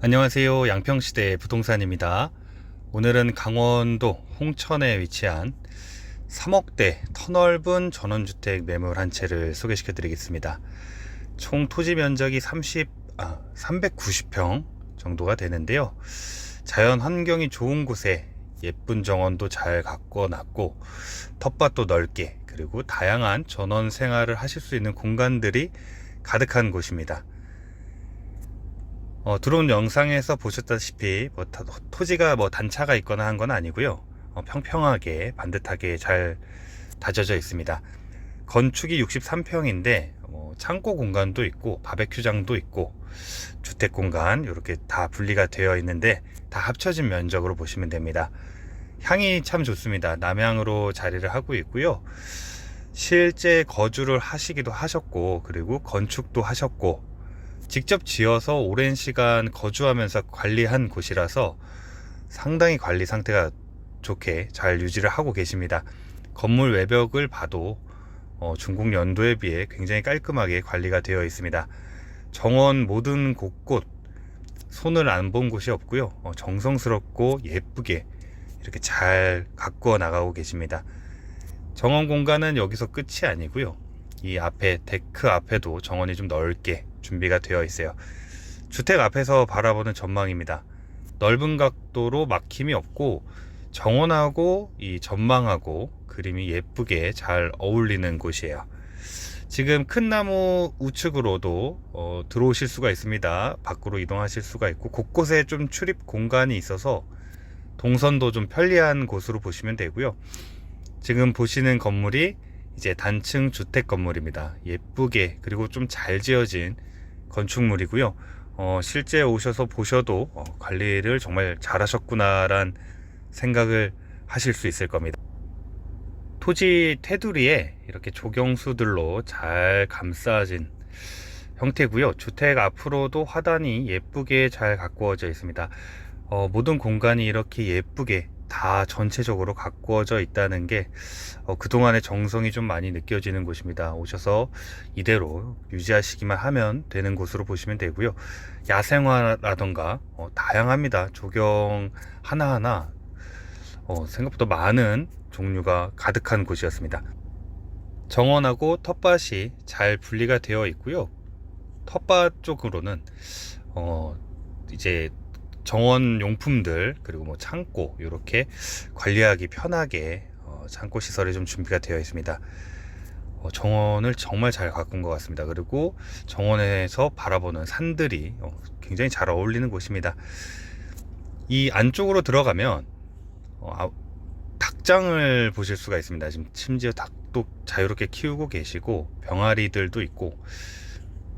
안녕하세요. 양평시대 부동산입니다. 오늘은 강원도 홍천에 위치한 3억대 터넓은 전원주택 매물 한 채를 소개시켜 드리겠습니다. 총 토지 면적이 30, 아, 390평 정도가 되는데요. 자연 환경이 좋은 곳에 예쁜 정원도 잘 가꿔 놨고 텃밭도 넓게 그리고 다양한 전원 생활을 하실 수 있는 공간들이 가득한 곳입니다. 어, 들어온 영상에서 보셨다시피 뭐 타- 토지가 뭐 단차가 있거나 한 건 아니고요. 어, 평평하게 반듯하게 잘 다져져 있습니다. 건축이 63평인데 뭐 창고 공간도 있고 바베큐장도 있고 주택 공간 이렇게 다 분리가 되어 있는데 다 합쳐진 면적으로 보시면 됩니다. 향이 참 좋습니다. 남향으로 자리를 하고 있고요. 실제 거주를 하시기도 하셨고 그리고 건축도 하셨고 직접 지어서 오랜 시간 거주하면서 관리한 곳이라서 상당히 관리 상태가 좋게 잘 유지를 하고 계십니다. 건물 외벽을 봐도 어, 중국 연도에 비해 굉장히 깔끔하게 관리가 되어 있습니다. 정원 모든 곳곳 손을 안 본 곳이 없고요. 어, 정성스럽고 예쁘게 이렇게 잘 가꾸어 나가고 계십니다. 정원 공간은 여기서 끝이 아니고요. 이 앞에 데크 앞에도 정원이 좀 넓게 준비가 되어 있어요. 주택 앞에서 바라보는 전망입니다. 넓은 각도로 막힘이 없고 정원하고 이 전망하고 그림이 예쁘게 잘 어울리는 곳이에요. 지금 큰 나무 우측으로도 어, 들어오실 수가 있습니다. 밖으로 이동하실 수가 있고 곳곳에 좀 출입 공간이 있어서 동선도 좀 편리한 곳으로 보시면 되고요. 지금 보시는 건물이 이제 단층 주택 건물입니다. 예쁘게 그리고 좀 잘 지어진 건축물이고요. 어, 실제 오셔서 보셔도 어, 관리를 정말 잘하셨구나란 생각을 하실 수 있을 겁니다. 토지 테두리에 이렇게 조경수들로 잘 감싸진 형태고요. 주택 앞으로도 화단이 예쁘게 잘 가꾸어져 있습니다. 어, 모든 공간이 이렇게 예쁘게 다 전체적으로 가꾸어져 있다는 게 어, 그동안의 정성이 좀 많이 느껴지는 곳입니다. 오셔서 이대로 유지하시기만 하면 되는 곳으로 보시면 되고요. 야생화라던가 어, 다양합니다. 조경 하나하나 어, 생각보다 많은 종류가 가득한 곳이었습니다. 정원하고 텃밭이 잘 분리가 되어 있고요. 텃밭 쪽으로는 어, 이제 정원 용품들 그리고 뭐 창고 이렇게 관리하기 편하게 어, 창고 시설이 좀 준비가 되어 있습니다. 어, 정원을 정말 잘 가꾼 것 같습니다. 그리고 정원에서 바라보는 산들이 어, 굉장히 잘 어울리는 곳입니다. 이 안쪽으로 들어가면 어, 아, 닭장을 보실 수가 있습니다. 지금 심지어 닭도 자유롭게 키우고 계시고 병아리들도 있고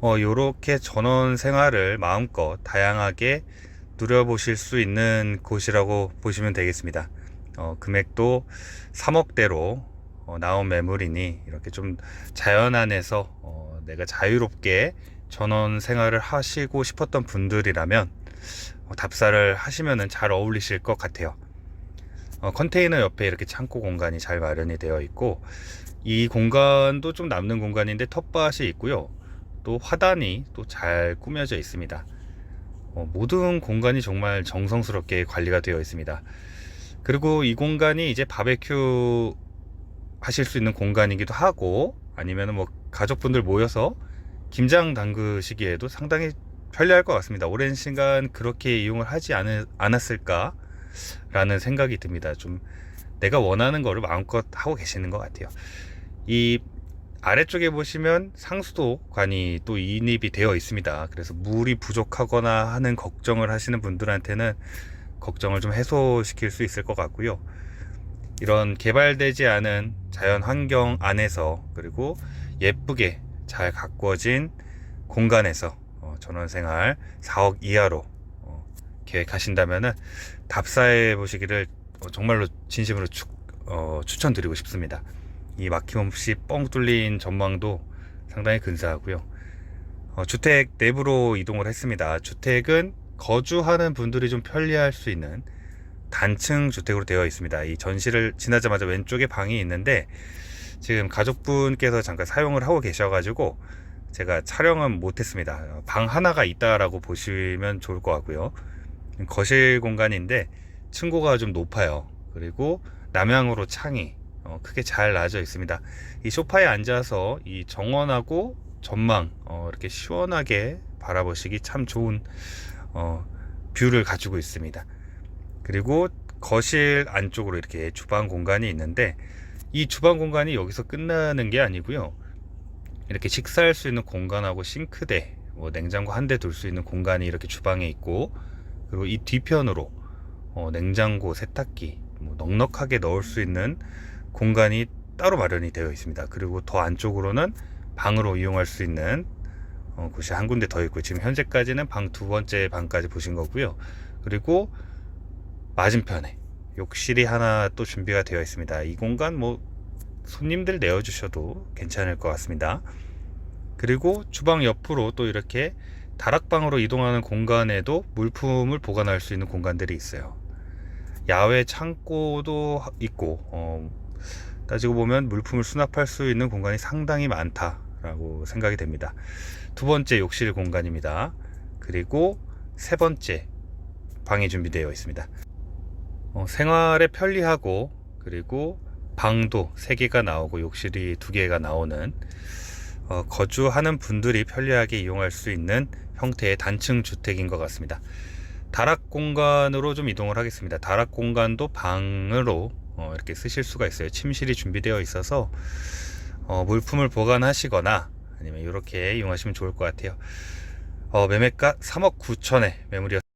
어, 요렇게 전원 생활을 마음껏 다양하게 누려보실 수 있는 곳이라고 보시면 되겠습니다. 어, 금액도 3억대로 어, 나온 매물이니 이렇게 좀 자연 안에서 어, 내가 자유롭게 전원 생활을 하시고 싶었던 분들이라면 어, 답사를 하시면 잘 어울리실 것 같아요. 어, 컨테이너 옆에 이렇게 창고 공간이 잘 마련이 되어 있고 이 공간도 좀 남는 공간인데 텃밭이 있고요. 또 화단이 또 잘 꾸며져 있습니다. 어, 모든 공간이 정말 정성스럽게 관리가 되어 있습니다. 그리고 이 공간이 이제 바베큐 하실 수 있는 공간이기도 하고 아니면 뭐 가족분들 모여서 김장 담그시기에도 상당히 편리할 것 같습니다. 오랜 시간 그렇게 이용을 하지 않, 않았을까 라는 생각이 듭니다. 좀 내가 원하는 거를 마음껏 하고 계시는 것 같아요. 이 아래쪽에 보시면 상수도관이 또 인입이 되어 있습니다. 그래서 물이 부족하거나 하는 걱정을 하시는 분들한테는 걱정을 좀 해소시킬 수 있을 것 같고요. 이런 개발되지 않은 자연 환경 안에서 그리고 예쁘게 잘 가꾸어진 공간에서 어, 전원생활 4억 이하로 어, 계획하신다면은 답사해 보시기를 어, 정말로 진심으로 추, 어, 추천드리고 싶습니다. 이 막힘없이 뻥 뚫린 전망도 상당히 근사하고요. 어, 주택 내부로 이동을 했습니다. 주택은 거주하는 분들이 좀 편리할 수 있는 단층 주택으로 되어 있습니다. 이 전시를 지나자마자 왼쪽에 방이 있는데 지금 가족분께서 잠깐 사용을 하고 계셔가지고 제가 촬영은 못했습니다. 방 하나가 있다라고 보시면 좋을 것 같고요. 거실 공간인데 층고가 좀 높아요. 그리고 남향으로 창이 어, 크게 잘 나져 있습니다. 이 소파에 앉아서 이 정원하고 전망 어, 이렇게 시원하게 바라보시기 참 좋은 어, 뷰를 가지고 있습니다. 그리고 거실 안쪽으로 이렇게 주방 공간이 있는데 이 주방 공간이 여기서 끝나는 게 아니고요. 이렇게 식사할 수 있는 공간하고 싱크대, 뭐 냉장고 한 대 둘 수 있는 공간이 이렇게 주방에 있고 그리고 이 뒤편으로 어, 냉장고, 세탁기 뭐 넉넉하게 넣을 수 있는 공간이 따로 마련이 되어 있습니다. 그리고 더 안쪽으로는 방으로 이용할 수 있는 어, 곳이 한 군데 더 있고 지금 현재까지는 방 두 번째 방까지 보신 거고요. 그리고 맞은편에 욕실이 하나 또 준비가 되어 있습니다. 이 공간 뭐 손님들 내어주셔도 괜찮을 것 같습니다. 그리고 주방 옆으로 또 이렇게 다락방으로 이동하는 공간에도 물품을 보관할 수 있는 공간들이 있어요. 야외 창고도 있고 어, 따지고 보면 물품을 수납할 수 있는 공간이 상당히 많다라고 생각이 됩니다. 두 번째 욕실 공간입니다. 그리고 세 번째 방이 준비되어 있습니다. 어, 생활에 편리하고 그리고 방도 3개가 나오고 욕실이 2개가 나오는 어, 거주하는 분들이 편리하게 이용할 수 있는 형태의 단층 주택인 것 같습니다. 다락 공간으로 좀 이동을 하겠습니다. 다락 공간도 방으로 어, 이렇게 쓰실 수가 있어요. 침실이 준비되어 있어서 어, 물품을 보관하시거나 아니면 이렇게 이용하시면 좋을 것 같아요. 어, 매매가 3억 9천에 매물이었습니다.